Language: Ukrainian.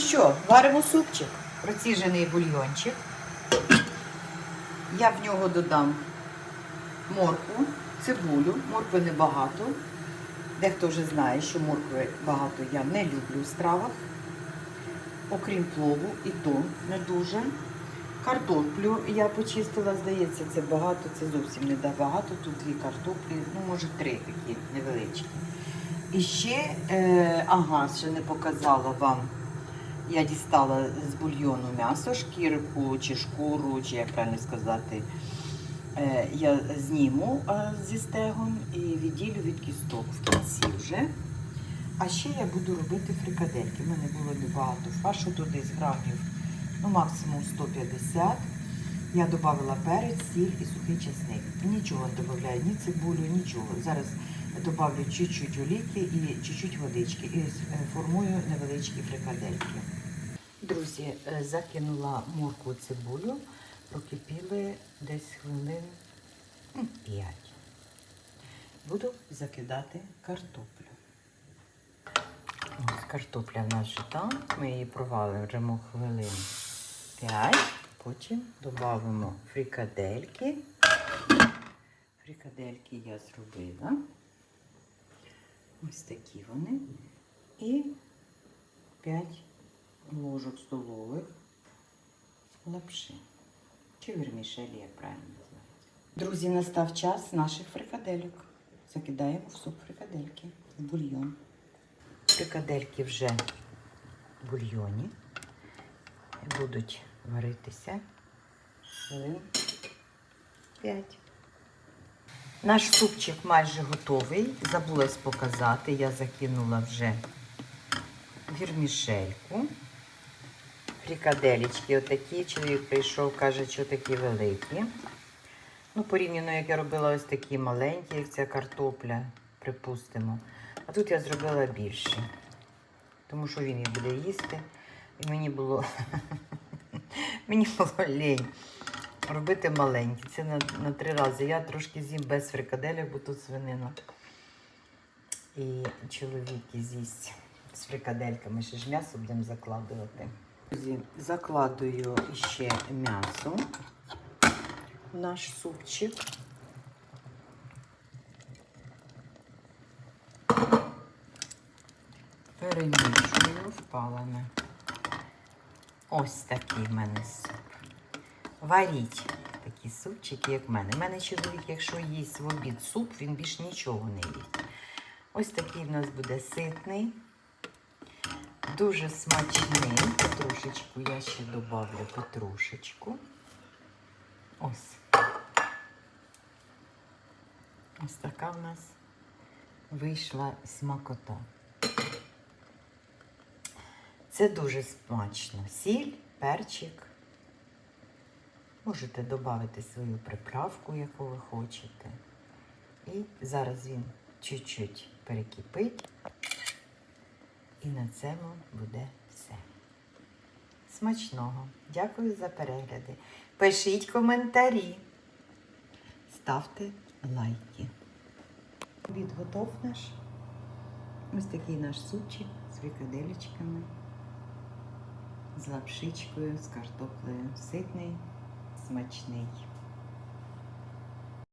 що, варимо супчик, проціжений бульйончик. Я в нього додам моркву, цибулю, моркви небагато. Дехто вже знає, що моркви багато я не люблю в стравах. Окрім плову, і то не дуже. Картоплю я почистила, здається, це багато, це зовсім не да багато. Тут дві картоплі, ну, може, три такі невеличкі. І ще, е, ага, ще не показала вам. Я дістала з бульйону м'ясо, шкірку чи шкуру, чи як правильно сказати. Е, я зніму е, зі стегон і відділю від кісток в кінці вже. А ще я буду робити фрикадельки. У мене було небагато фаршу, тут десь грамів, ну максимум 150. Я додала перець, сіль і сухий чесник. Нічого не додаю, ні цибулю, нічого. Зараз додавлю чуть-чуть олійки і чуть-чуть водички і е, формую невеличкі фрикадельки. Друзі, е, закинула моркву цибулю, прокипіли десь хвилин 5. Буду закидати картоплю. Ось картопля в нас вже там. Ми її провалимо хвилин 5. Потім додамо фрикадельки. Фрикадельки я зробила. Ось такі вони. І 5 ложок столових лапши. Чи вермішелі, як правильно називається. Друзі, настав час наших фрикадельок. Закидаємо в суп фрикадельки, в бульйон. Фрикадельки вже в бульйоні. Будуть варитися хвилин 5. Наш супчик майже готовий. Забулась показати. Я закинула вже вірмішельку. Фрикаделечки отакі. Чоловік прийшов, каже, що такі великі. Ну, порівняно, як я робила ось такі маленькі, як ця картопля, припустимо. А тут я зробила більше. Тому що він їх буде їсти. І мені було мені було лінь робити маленькі. Це на, на три рази. Я трошки з'їм без фрикаделек, бо тут свинина. І чоловік з'їсть з фрикадельками. Ще ж м'ясо будемо закладувати. Друзі, закладую ще м'ясо в наш супчик. Перемішую впалене. Ось такий в мене суп. Варіть такі супчики, як в мене. У мене чоловік, якщо їсть в обід суп, він більш нічого не їсть. Ось такий в нас буде ситний, дуже смачний. Петрушечку я ще додавлю петрушечку. Ось. Ось така в нас вийшла смакота. Це дуже смачно. Сіль, перчик. Можете додати свою приправку, яку ви хочете. І зараз він чуть-чуть перекипить. І на цьому буде все. Смачного. Дякую за перегляди. Пишіть коментарі. Ставте лайки. Обід готов наш. Ось такий наш супчик з фрикаделечками, з лапшичкою, з картоплею. Ситний, смачний.